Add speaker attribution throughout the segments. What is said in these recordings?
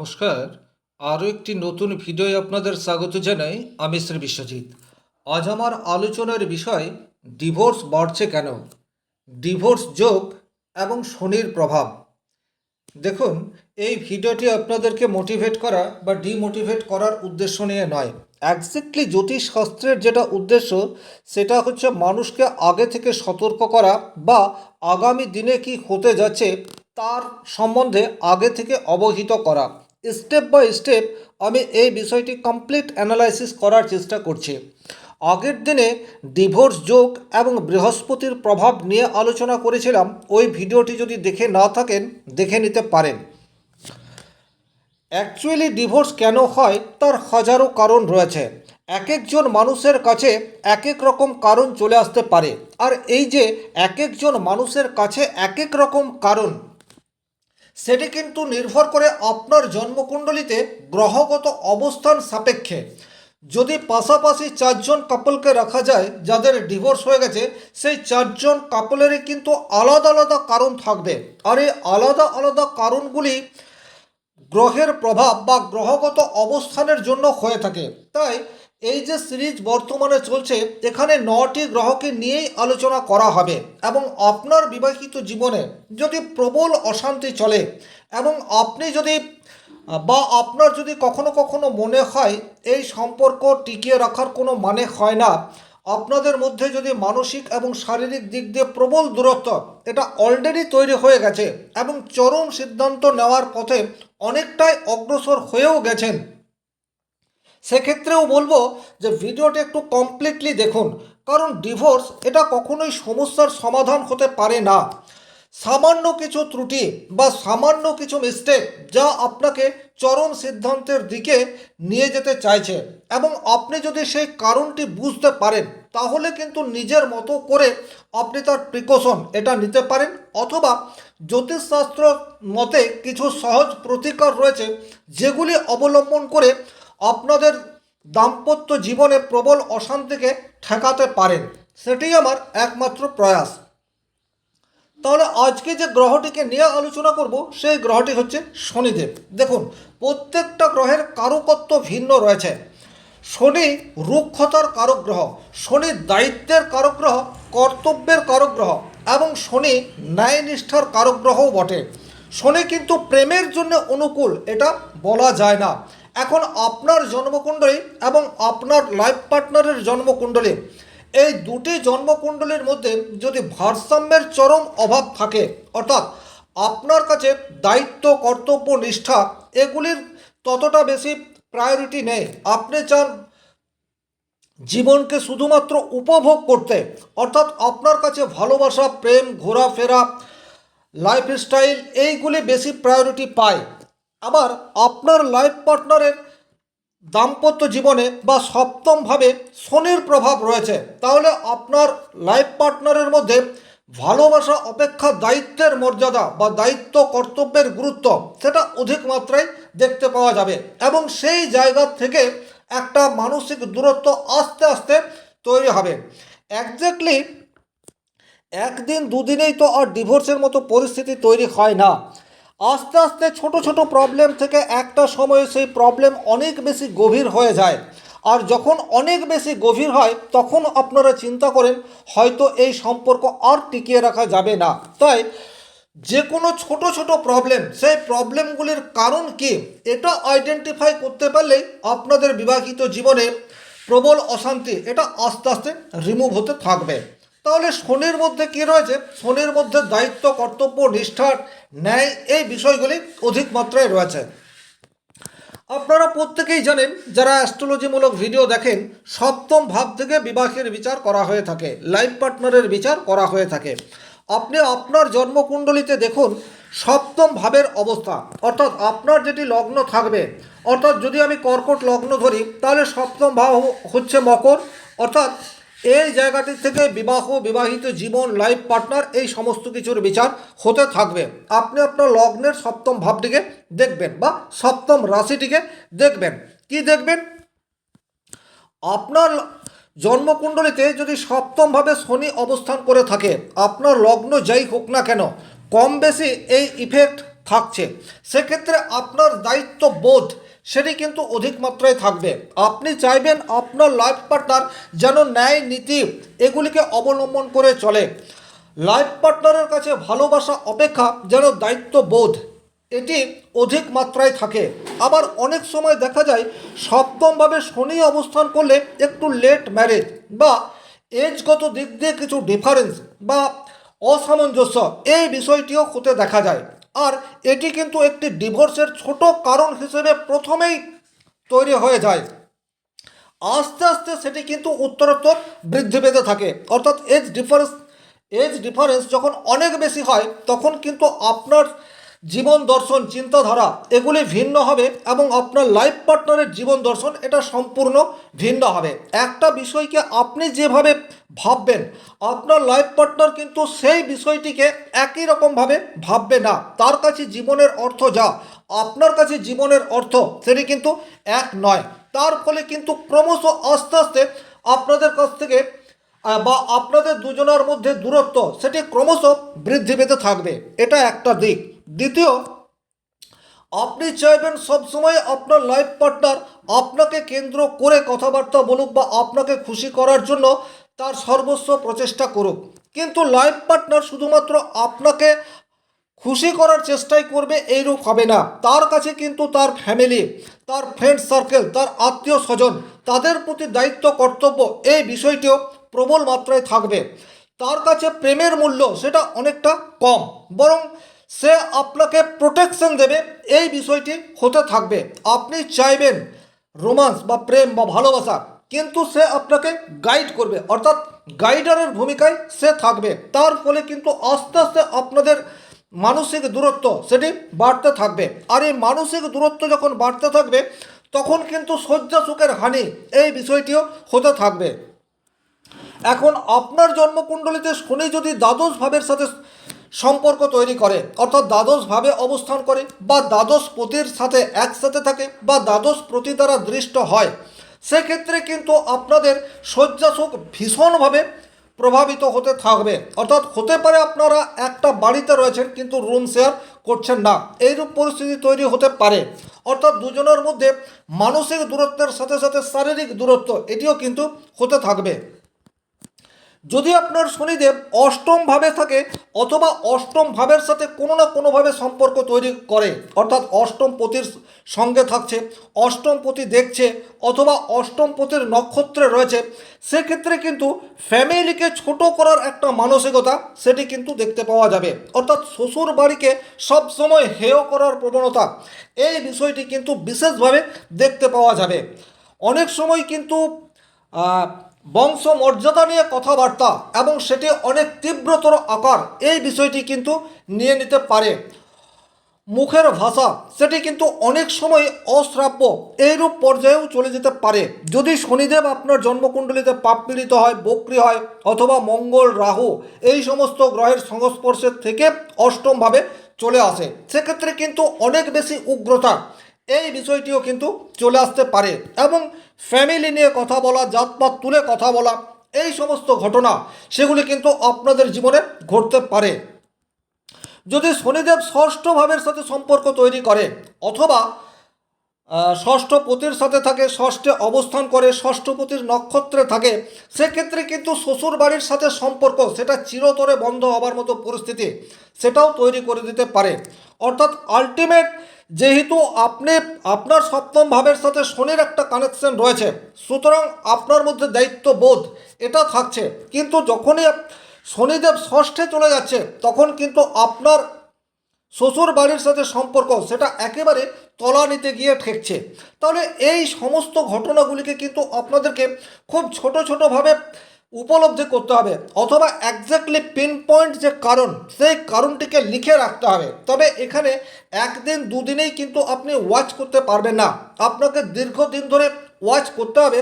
Speaker 1: নমস্কার। আরও একটি নতুন ভিডিওয় আপনাদের স্বাগত জানাই আমি শ্রী বিশ্বজিৎ। আজ আমার আলোচনার বিষয়, ডিভোর্স বাড়ছে কেন? ডিভোর্স যোগ এবং শনির প্রভাব। দেখুন, এই ভিডিওটি আপনাদেরকে মোটিভেট করা বা ডিমোটিভেট করার উদ্দেশ্য নিয়ে নয়। একজ্যাক্টলি জ্যোতিষ শাস্ত্রের যেটা উদ্দেশ্য, সেটা হচ্ছে মানুষকে আগে থেকে সতর্ক করা বা আগামী দিনে কি হতে যাচ্ছে তার সম্বন্ধে আগে থেকে অবহিত করা। স্টেপ বাই স্টেপ আমি এই বিষয়টি কমপ্লিট অ্যানালাইসিস করার চেষ্টা করছি। আগের দিনে ডিভোর্স যোগ এবং বৃহস্পতির প্রভাব নিয়ে আলোচনা করেছিলাম, ওই ভিডিওটি যদি দেখে না থাকেন, দেখে নিতে পারেন। অ্যাকচুয়ালি ডিভোর্স কেন হয়? তার হাজারো কারণ রয়েছে। এক একজন মানুষের কাছে এক এক রকম কারণ চলে আসতে পারে। আর এই যে এক একজন মানুষের কাছে এক এক রকম কারণ সেটি কিন্তু নির্ভর করে আপনার জন্মকুণ্ডলিতে গ্রহগত অবস্থান সাপেক্ষে। যদি পাশাপাশি চারজন কাপলকে রাখা যায়, যাদের ডিভোর্স হয়ে গেছে, সেই চারজন কাপলেরই কিন্তু আলাদা আলাদা কারণ থাকবে। আর এই আলাদা আলাদা কারণগুলি গ্রহের প্রভাব বা গ্রহগত অবস্থানের জন্য হয়ে থাকে। তাই এই যে সিরিজ বর্তমানে চলছে, এখানে নটি গ্রহকে নিয়েই আলোচনা করা হবে এবং আপনার বিবাহিত জীবনে যদি প্রবল অশান্তি চলে এবং আপনি যদি, বা আপনার যদি কখনো কখনো মনে হয় এই সম্পর্ক টিকিয়ে রাখার কোনো মানে হয় না, আপনাদের মধ্যে যদি মানসিক এবং শারীরিক দিক দিয়ে প্রবল দূরত্ব, এটা অলরেডি তৈরি হয়ে গেছে এবং চরম সিদ্ধান্ত নেওয়ার পথে অনেকটাই অগ্রসর হয়েও গেছেন। সেক্ষেত্রেও বলব যে ভিডিওটা একটু কমপ্লিটলি দেখুন, কারণ ডিভোর্স এটা কখনোই সমস্যার সমাধান হতে পারে না। সামান্য কিছু ত্রুটি বা সামান্য কিছু মিস্টেক যা আপনাকে চরম সিদ্ধান্তের দিকে নিয়ে যেতে চাইছে এবং আপনি যদি সেই কারণটি বুঝতে পারেন, তাহলে কিন্তু নিজের মতো করে আপনি তার প্রিকশন এটা নিতে পারেন অথবা জ্যোতিষশাস্ত্র মতে কিছু সহজ প্রতিকার রয়েছে যেগুলি অবলম্বন করে আপনাদের দাম্পত্য জীবনে প্রবল অশান্তিকে ঠেকাতে পারেন, সেটাই আমার একমাত্র প্রয়াস। তাহলে আজকে যে গ্রহটিকে নিয়ে আলোচনা করব, সেই গ্রহটি হচ্ছে শনিদেব। দেখুন, প্রত্যেকটা গ্রহের কারুকত্ব ভিন্ন রয়েছে। শনি রুক্ষতার কারক গ্রহ শনি দায়িত্বের কারক গ্রহ কর্তব্যের কারক গ্রহ এবং শনি ন্যায়নিষ্ঠার কারক গ্রহও বটে। শনি কিন্তু প্রেমের জন্য অনুকূল, এটা বলা যায় না। এখন আপনার জন্মকুণ্ডলী এবং আপনার লাইফ পার্টনারের জন্মকুণ্ডলী। এই দুটি জন্মকুণ্ডলীর মধ্যে যদি ভারসাম্যের চরম অভাব থাকে, অর্থাৎ আপনার কাছে দায়িত্ব, কর্তব্য, নিষ্ঠা, এগুলির ততটা বেশি প্রায়োরিটি নেই। আপনি চান জীবনকে শুধুমাত্র উপভোগ করতে, অর্থাৎ আপনার কাছে ভালোবাসা, প্রেম, ঘোরাফেরা লাইফস্টাইল এইগুলি বেশি প্রায়োরিটি পায়। আবার আপনার লাইফ পার্টনারের দাম্পত্য জীবনে বা সপ্তমভাবে শনির প্রভাব রয়েছে। তাহলে আপনার লাইফ পার্টনারের মধ্যে ভালোবাসা, অপেক্ষা, দায়িত্বের মর্যাদা বা দায়িত্ব, কর্তব্যের গুরুত্ব সেটা অধিক মাত্রায় দেখতে পাওয়া যাবে এবং সেই জায়গা থেকে একটা মানসিক দূরত্ব আস্তে আস্তে তৈরি হবে। একজ্যাক্টলি একদিন দুদিনেই তো আর ডিভোর্সের মতো পরিস্থিতি তৈরি হয় না। আস্তে আস্তে ছোট ছোট প্রবলেম থেকে একটা সময়ে সেই প্রবলেম অনেক বেশি গভীর হয়ে যায়। আর যখন অনেক বেশি গভীর হয়, তখন আপনারা চিন্তা করেন, হয়তো এই সম্পর্ক আর টিকিয়ে রাখা যাবে না। তাই যে কোনো ছোট ছোট প্রবলেম সেই প্রবলেমগুলির কারণ কি, এটা আইডেন্টিফাই করতে পারলে আপনাদের বিবাহিত জীবনে প্রবল অশান্তি, এটা আস্তে আস্তে রিমুভ হতে থাকবে। তাহলে শনির মধ্যে কি রয়েছে? শনির মধ্যে দায়িত্ব, কর্তব্য নিষ্ঠার ন্যায় এই বিষয়গুলি অধিক মাত্রায় রয়েছে। আপনারা প্রত্যেকেই জানেন, যারা অ্যাস্ট্রোলজিমূলক ভিডিও দেখেন, সপ্তম ভাব থেকে বিবাহের বিচার করা হয়ে থাকে, লাইফ পার্টনারের বিচার করা হয়ে থাকে। আপনি আপনার জন্মকুণ্ডলিতে দেখুন, সপ্তম ভাবের অবস্থা। অর্থাৎ আপনার যেটি লগ্ন থাকবে, অর্থাৎ যদি আমি কর্কট লগ্ন ধরি, তাহলে সপ্তম ভাব হচ্ছে মকর, অর্থাৎ এই জায়গাটি থেকে বিবাহ, বিবাহিত জীবন লাইফ পার্টনার এই সমস্ত কিছুর বিচার হতে থাকবে। আপনি আপনার লগ্নের সপ্তম ভাবটিকে দেখবেন বা সপ্তম রাশিটিকে দেখবেন। কি দেখবেন? আপনার জন্মকুণ্ডলিতে যদি সপ্তমভাবে শনি অবস্থান করে থাকে, আপনার লগ্ন যাই হোক না কেন, কম বেশি এই ইফেক্ট থাকছে। সেক্ষেত্রে আপনার দায়িত্ব বোধ সেটি কিন্তু অধিক মাত্রায় থাকবে। আপনি চাইবেন আপনার লাইফ পার্টনার যেন ন্যায় নীতি এগুলিকে অবলম্বন করে চলে। লাইফ পার্টনারের কাছে ভালোবাসা অপেক্ষা যেন দায়িত্ব বোধ এটি অধিক মাত্রায় থাকে। আবার অনেক সময় দেখা যায়, সপ্তমভাবে শনি অবস্থান করলে একটু লেট ম্যারেজ বা এজগত দিক দিয়ে কিছু ডিফারেন্স বা অসামঞ্জস্য, এই বিষয়টিও হতে দেখা যায়। আর এটি কিন্তু একটি ডিভোর্সের ছোট কারণ হিসেবে প্রথমেই তৈরি হয়ে যায়। আস্তে আস্তে সেটি কিন্তু উত্তরোত্তর বৃদ্ধি পেতে থাকে। অর্থাৎ এজ ডিফারেন্স এজ ডিফারেন্স যখন অনেক বেশি হয়, তখন কিন্তু আপনার জীবন দর্শন, চিন্তাধারা, এগুলি ভিন্ন হবে এবং আপনার লাইফ পার্টনারের জীবন দর্শন এটা সম্পূর্ণ ভিন্ন হবে। একটা বিষয়কে আপনি যেভাবে ভাববেন, আপনার লাইফ পার্টনার কিন্তু সেই বিষয়টিকে একই রকমভাবে ভাববে না। তার কাছে জীবনের অর্থ যা, আপনার কাছে জীবনের অর্থ সেটি কিন্তু এক নয়। তার ফলে কিন্তু ক্রমশ আস্তে আস্তে আপনাদের কাছ থেকে বা আপনাদের দুজনের মধ্যে দূরত্ব সেটি ক্রমশ বৃদ্ধি পেতে থাকবে। এটা একটা দিক। দ্বিতীয়, আপনি চাইবেন সবসময় আপনার লাইফ পার্টনার আপনাকে কেন্দ্র করে কথাবার্তা বলুক বা আপনাকে খুশি করার জন্য তার সর্বস্ব প্রচেষ্টা করুক। কিন্তু লাইফ পার্টনার শুধুমাত্র আপনাকে খুশি করার চেষ্টাই করবে এইরূপ হবে না। তার কাছে কিন্তু তার ফ্যামিলি তার ফ্রেন্ড সার্কেল তার আত্মীয় স্বজন, তাদের প্রতি দায়িত্ব, কর্তব্য এই বিষয়টিও প্রবল মাত্রায় থাকবে। তার কাছে প্রেমের মূল্য সেটা অনেকটা কম। বরং সে আপনাকে প্রোটেকশন দেবে। এই বিষয়টি হতে থাকবে। আপনি চাইবেন রোমান্স বা প্রেম বা ভালোবাসা, কিন্তু সে আপনাকে গাইড করবে। অর্থাৎ গাইডারের ভূমিকায় সে থাকবে। তার ফলে কিন্তু আস্তে আস্তে আপনাদের মানসিক দূরত্ব সেটি বাড়তে থাকবে। আর এই মানসিক দূরত্ব যখন বাড়তে থাকবে, তখন কিন্তু শয্যা সুখের হানি এই বিষয়টিও হতে থাকবে। এখন আপনার জন্মকুণ্ডলিতে শনি যদি দ্বাদশ ভাবের সাথে সম্পর্ক তৈরি করে, অর্থাৎ দ্বাদশ ভাবে অবস্থান করে বা দ্বাদশ পতির সাথে একসাথে থাকে বা দ্বাদশ প্রতি দ্বারা দৃষ্ট হয়। সেক্ষেত্রে কিন্তু আপনাদের শয্যাসুখ ভীষণভাবে প্রভাবিত হতে থাকবে। অর্থাৎ হতে পারে আপনারা একটা বাড়িতে রয়েছেন কিন্তু রুম শেয়ার করছেন না। এইরূপ পরিস্থিতি তৈরি হতে পারে। অর্থাৎ দুজনের মধ্যে মানসিক দূরত্বের সাথে সাথে শারীরিক দূরত্ব এটিও কিন্তু হতে থাকবে। যদি আপনার শনিদেব অষ্টম ভাবে থাকে অথবা অষ্টম ভাবের সাথে কোনো না কোনোভাবে সম্পর্ক তৈরি করে, অর্থাৎ অষ্টম পতির সঙ্গে থাকছে, অষ্টম পতি দেখছে অথবা অষ্টম পতির নক্ষত্রে রয়েছে, সেক্ষেত্রে কিন্তু ফ্যামিলিকে ছোট করার একটা মানসিকতা সেটি কিন্তু দেখতে পাওয়া যাবে। অর্থাৎ শ্বশুর বাড়িকে সবসময় হেয় করার প্রবণতা, এই বিষয়টি কিন্তু বিশেষভাবে দেখতে পাওয়া যাবে। অনেক সময় কিন্তু বংশ মর্যাদা নিয়ে কথাবার্তা এবং সেটি অনেক তীব্রতর আকার, এই বিষয়টি কিন্তু নিয়ে নিতে পারে। মুখের ভাষা, সেটি কিন্তু অনেক সময় অশ্রাব্য, এইরূপ পর্যায়েও চলে যেতে পারে। যদি শনিদেব আপনার জন্মকুণ্ডলিতে পাপ পীড়িত হয়, বক্রি হয় অথবা মঙ্গল রাহু, এই সমস্ত গ্রহের সংস্পর্শের থেকে অষ্টমভাবে চলে আসে। সেক্ষেত্রে কিন্তু অনেক বেশি উগ্রতা। এই বিষয়টিও কিন্তু চলে আসতে পারে এবং ফ্যামিলি নিয়ে কথা বলা, জাতপাত তুলে কথা বলা, এই সমস্ত ঘটনা, সেগুলি কিন্তু আপনাদের জীবনে ঘটতে পারে। যদি শনিদেব ষষ্ঠ ভাবের সাথে সম্পর্ক তৈরি করে, অথবা ষষ্ঠ পতির সাথে থাকে, ষষ্ঠে অবস্থান করে, ষষ্ঠ পতির নক্ষত্রে থাকে, সেক্ষেত্রে কিন্তু শ্বশুর বাড়ির সাথে সম্পর্ক, সেটা চিরতরে বন্ধ হবার মতো পরিস্থিতি, সেটাও তৈরি করে দিতে পারে। অর্থাৎ আলটিমেট যেহেতু আপনি আপনার সপ্তম ভাবের সাথে শনির একটা কানেকশন রয়েছে, সুতরাং আপনার মধ্যে দায়িত্ববোধ এটা থাকছে। কিন্তু যখনই শনিদেব ষষ্ঠে চলে যাচ্ছে, তখন কিন্তু আপনার শ্বশুর বাড়ির সাথে সম্পর্ক সেটা একেবারে তলানিতে গিয়ে ঠেকছে। তাহলে এই সমস্ত ঘটনাগুলিকে কিন্তু আপনাদেরকে খুব ছোট ছোটোভাবে উপলব্ধি করতে হবে অথবা একজ্যাক্টলি পিন পয়েন্ট যে কারণ, সেই কারণটিকে লিখে রাখতে হবে। তবে এখানে একদিন, দুদিনেই কিন্তু আপনি ওয়াচ করতে পারবেন না। আপনাকে দীর্ঘদিন ধরে ওয়াচ করতে হবে।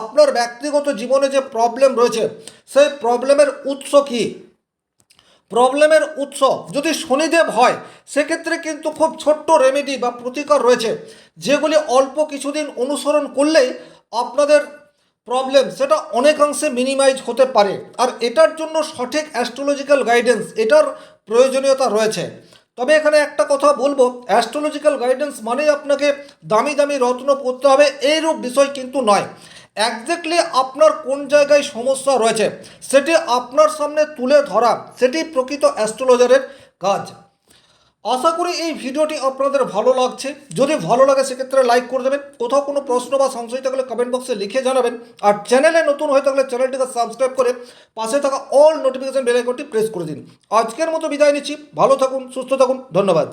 Speaker 1: আপনার ব্যক্তিগত জীবনে যে প্রবলেম রয়েছে, সেই প্রবলেমের উৎস কী? প্রবলেমের উৎস, যদি শনিদেব হয়, সেক্ষেত্রে কিন্তু খুব ছোট্ট রেমেডি বা প্রতিকার রয়েছে, যেগুলি অল্প কিছুদিন অনুসরণ করলেই আপনাদের প্রবলেম সেটা অনেকাংশে মিনিমাইজ হতে পারে। আর এটার জন্য সঠিক অ্যাস্ট্রোলজিক্যাল গাইডেন্স এটার প্রয়োজনীয়তা রয়েছে। তবে এখানে একটা কথা বলব অ্যাস্ট্রোলজিক্যাল গাইডেন্স মানেই আপনাকে দামি দামি রত্ন পড়তে হবে, এইরূপ বিষয় কিন্তু নয়। একজ্যাক্টলি আপনার কোন জায়গায় সমস্যা রয়েছে, সেটি আপনার সামনে তুলে ধরা, সেটি প্রকৃত অ্যাস্ট্রোলজারের কাজ। আশা করি এই ভিডিওটি আপনাদের ভালো লাগছে। যদি ভালো লাগে, সেক্ষেত্রে লাইক করে দেবেন। কোথাও কোনো প্রশ্ন বা সংশয় থাকলে কমেন্ট বক্সে লিখে জানাবেন। আর চ্যানেলে নতুন হয়ে থাকলে চ্যানেলটিকে সাবস্ক্রাইব করে পাশে থাকা অল নোটিফিকেশন বেল আইকনটি প্রেস করে দিন। আজকের মতো বিদায় নিচ্ছি। ভালো থাকুন, সুস্থ থাকুন। ধন্যবাদ।